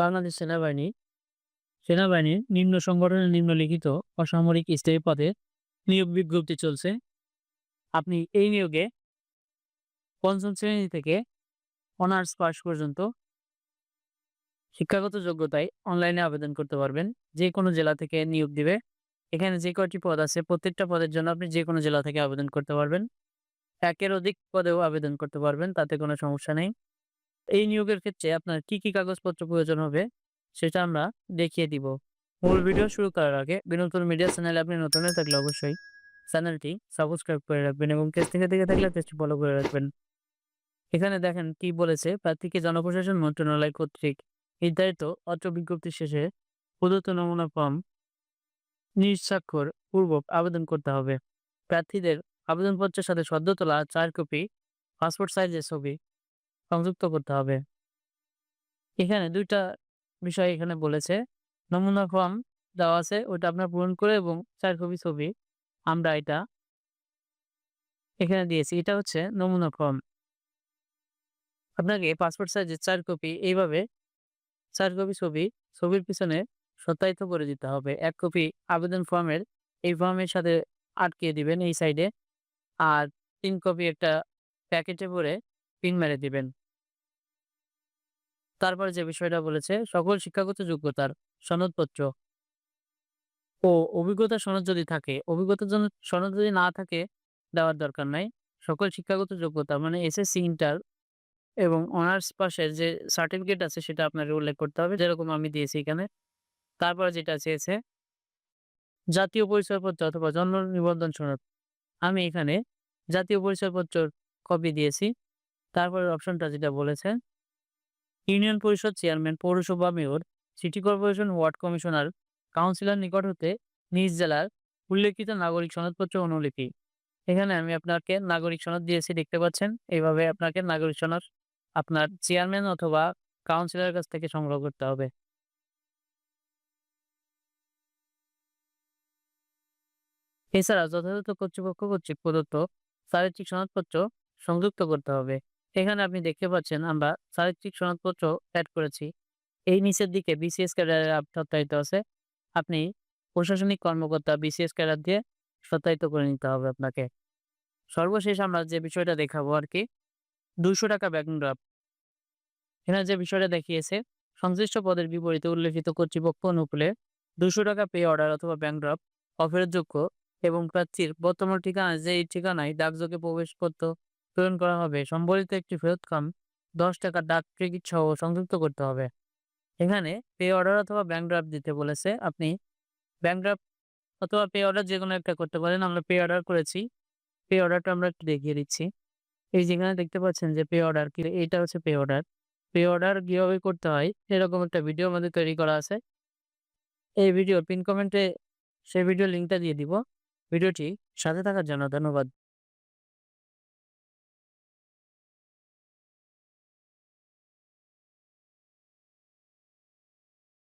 বাংলাদেশ সেনাবাহিনী সেনাবাহিনীর নিম্ন সংগঠনের নিম্নলিখিত অসামরিক স্থায়ী পদে নিয়োগ বিজ্ঞপ্তি চলছে। আপনি এই নিয়োগে পঞ্চম শ্রেণি থেকে অনার্স পাস পর্যন্ত শিক্ষাগত যোগ্যতায় অনলাইনে আবেদন করতে পারবেন। যে কোনো জেলা থেকে নিয়োগ দিবে। এখানে যে কয়টি পদ আছে, প্রত্যেকটা পদের জন্য আপনি যে কোনো জেলা থেকে আবেদন করতে পারবেন। একের অধিক পদেও আবেদন করতে পারবেন, তাতে কোনো সমস্যা নেই। এই নিয়োগের ক্ষেত্রে আপনার কি কি কাগজপত্র প্রয়োজন হবে, সেটা আমরা দেখিয়ে দিব। মূল ভিডিও শুরু করার আগে বিনোদন মিডিয়া চ্যানেলে আপনি নতুন হয়ে থাকলে অবশ্যই চ্যানেলটি সাবস্ক্রাইব করে রাখবেন এবং পেজ থেকে দেখে থাকলে পেজটি ফলো করে রাখবেন। এখানে দেখেন কি বলেছে, প্রার্থীকে জনপ্রশাসন মন্ত্রণালয় কর্তৃক নির্ধারিত অত্র বিজ্ঞপ্তি শেষে প্রদত্ত নমুনা ফর্ম নিঃস্বাক্ষর পূর্বক আবেদন করতে হবে। প্রার্থীদের আবেদনপত্রের সাথে সদ্য তোলা চার কপি পাসপোর্ট সাইজের ছবি সংযুক্ত করতে হবে। এখানে দুইটা বিষয় এখানে বলেছে। নমুনা ফর্ম দেওয়া আছে ওটা আপনার পূরণ করে এবং চার কপি ছবি, আমরা এটা এখানে দিয়েছি। এটা হচ্ছে নমুনা ফর্ম। আপনাকে পাসপোর্ট সাইজের চার কপি, এইভাবে চার কপি ছবি, ছবির পিছনে সত্যায়িত করে দিতে হবে। এক কপি আবেদন ফর্মের, এই ফর্মের সাথে আটকে দিবেন এই সাইডে। আর তিন কপি একটা প্যাকেটে ভরে পিন মেরে দিবেন। তারপরে যে বিষয়টা বলেছে, সকল শিক্ষাগত যোগ্যতার সনদপত্র ও অভিজ্ঞতা সনদ যদি থাকে অভিজ্ঞতার জন্য সনদ যদি না থাকে, দেওয়ার দরকার নাই। সকল শিক্ষাগত যোগ্যতা মানে এসএসসি ইন্টার এবং অনার্স পাশের যে সার্টিফিকেট আছে, সেটা আপনাকে উল্লেখ করতে হবে, যেরকম আমি দিয়েছি এখানে। তারপরে যেটা চেয়েছে জাতীয় পরিচয়পত্র অথবা জন্ম নিবন্ধন সনদ। আমি এখানে জাতীয় পরিচয়পত্র কপি দিয়েছি। তারপরের অপশনটা যেটা বলেছে ইউনিয়ন পরিষদ চেয়ারম্যান, পৌরসভা mayor, city corporation ward commissioner, councillor নিকট হতে নিজ জেলার উল্লেখিত নাগরিক সনদপত্র অনুলিপি। এখানে আমি আপনাকে নাগরিক সনদ দিয়েছি, দেখতে পাচ্ছেন? এইভাবে আপনাকে নাগরিক সনদ আপনার চেয়ারম্যান অথবা কাউন্সিলরের কাছ থেকে সংগ্রহ করতে হবে। এছাড়া যথাযথ কর্তৃপক্ষ কর্তৃক প্রদত্ত চারিত্রিক সনদপত্র সংযুক্ত করতে হবে। এখানে আপনি দেখতে পাচ্ছেন আমরা চারিত্রিক সনদপত্র অ্যাড করেছি। এই নিচের দিকে বিসিএস ক্যাডারের সত্যায়িত আছে। আপনি প্রশাসনিক কর্মকর্তা বিসিএস ক্যাডার দিয়ে সত্যায়িত করে নিতে হবে আপনাকে। সর্বশেষ আমরা যে বিষয়টা দেখাবো আর কি, দুইশো টাকা ব্যাকন ড্রাফট এখানে যে বিষয়টা দেখিয়েছে, সংশ্লিষ্ট পদের বিপরীতে উল্লেখিত কর্তৃপক্ষ অনুকূলে দুশো টাকা পে অর্ডার অথবা ব্যাংক ড্রাফট অফেরযোগ্য এবং প্রার্থীর বর্তমান ঠিকানা যে এই ঠিকানায় ডাকযোগে প্রবেশপত্র প্রেরণ করা হবে, সম্বলিত একটি ফেরতকাম দশ টাকা ডাক, টিকিট সহ সংযুক্ত করতে হবে। এখানে পে অর্ডার অথবা ব্যাঙ্ক ড্রাফট দিতে বলেছে। আপনি ব্যাঙ্ক ড্রাফট অথবা পে অর্ডার যে কোনো একটা করতে পারেন। আমরা পে অর্ডার করেছি। পে অর্ডারটা আমরা একটু দেখিয়ে দিচ্ছি। এই যেখানে দেখতে পাচ্ছেন যে পে অর্ডার কি? এইটা হচ্ছে পে অর্ডার। পে অর্ডার কীভাবে করতে হয়? এরকম একটা ভিডিও আমাদের তৈরি করা আছে। এই ভিডিও পিন কমেন্টে সেই ভিডিও লিঙ্কটা দিয়ে দিব। ভিডিওটি সাথে থাকার জন্য ধন্যবাদ।